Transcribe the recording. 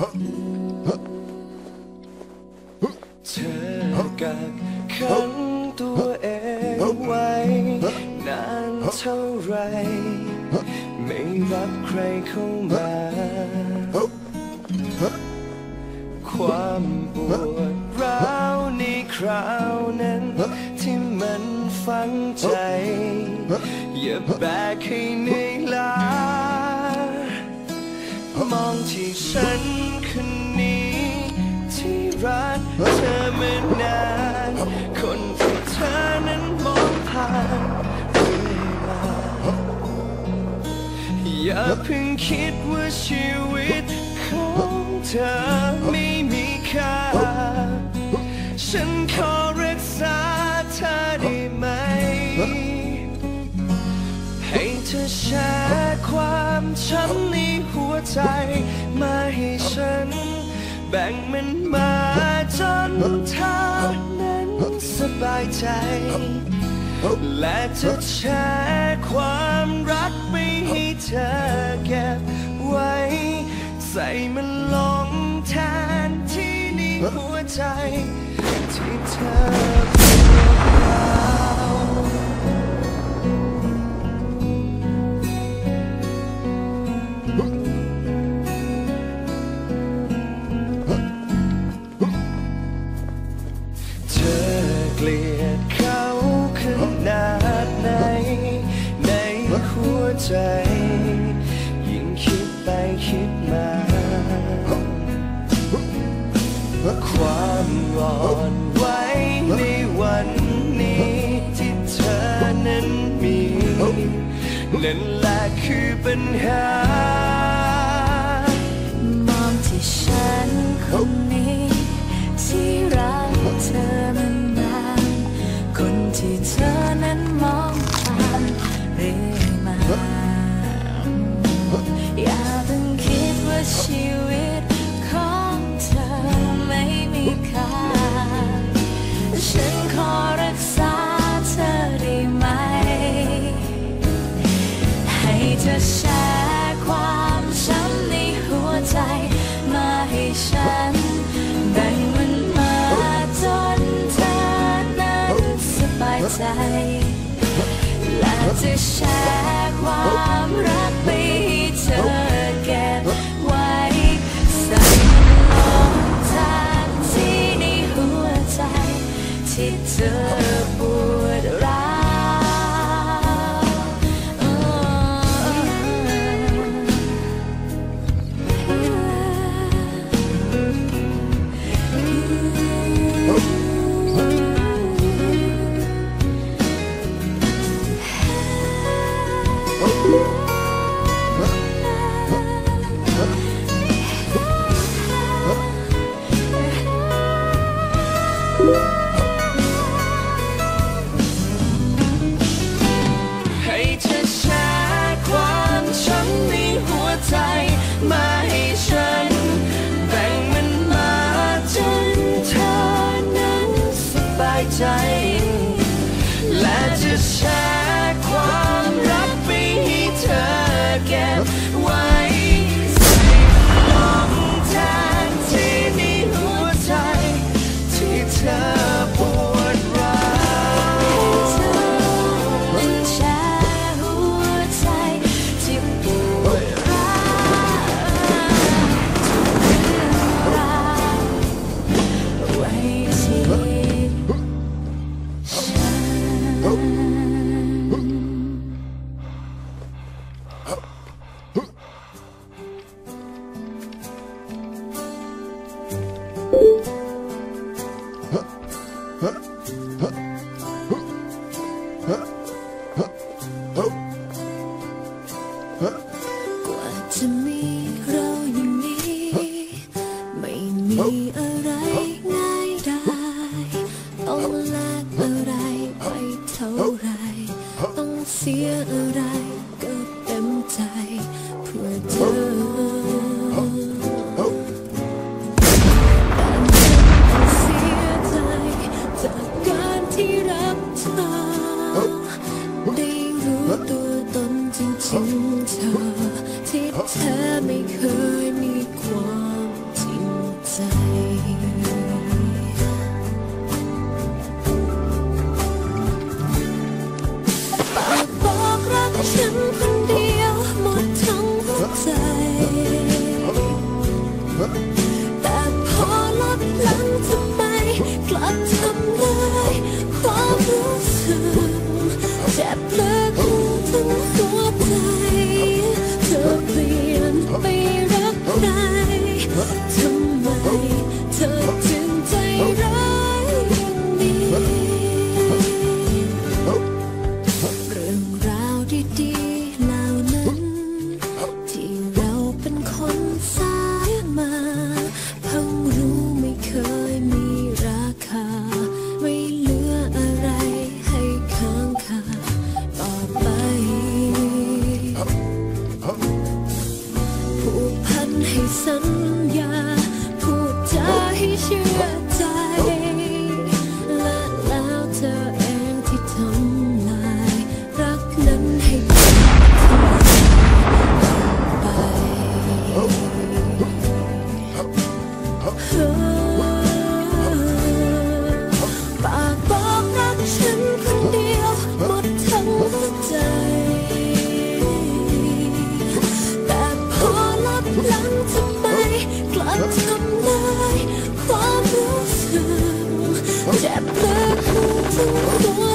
เธอกักขังตัวเองไว้ นานเท่าไร ไม่รับใครเข้ามา ความปวดร้าวในคราวนั้น ที่มันฝังใจ อย่าแบกให้เหนื่ลามองที่ฉัน คนนี้ที่รักเธอมานาน คนที่เธอนั้นมองผ่านเรื่อยมา อย่าเพิ่งคิดว่าชีวิตของเธอไม่มีค่า ฉันขอรักษาเธอได้ไหม ให้เธอแชร์ความช้ำในหัวใจ แบ่งมันมาจนเธอนั้นสบายใจ และจะแชร์ความรักไปให้เธอเก็บไว้ ใส่มันลงแทนที่ในหัวใจที่เธอ ความอ่อนไหวในวันนี้ที่เธอนั้นมี นั่นแหละคือปัญหา แชร์ความช้ำในหัวใจ มาให้ฉันแบ่งมันมาจนเธอนั้นสบายใจ และจะแชร์ความรักไปให้เธอเก็บไว้ใส่ลงทางที่ในหัวใจที่เธอ ใจ และจะแช กว่าจะมีเราอย่างนี้ ไม่มีอะไรง่ายได้ ต้องแลกอะไรไปเท่าไร ต้องเสียอะไรก็เต็มใจ เพื่อเธอ 如此。 สัญญาพูดจาให้เชื่อ Oh.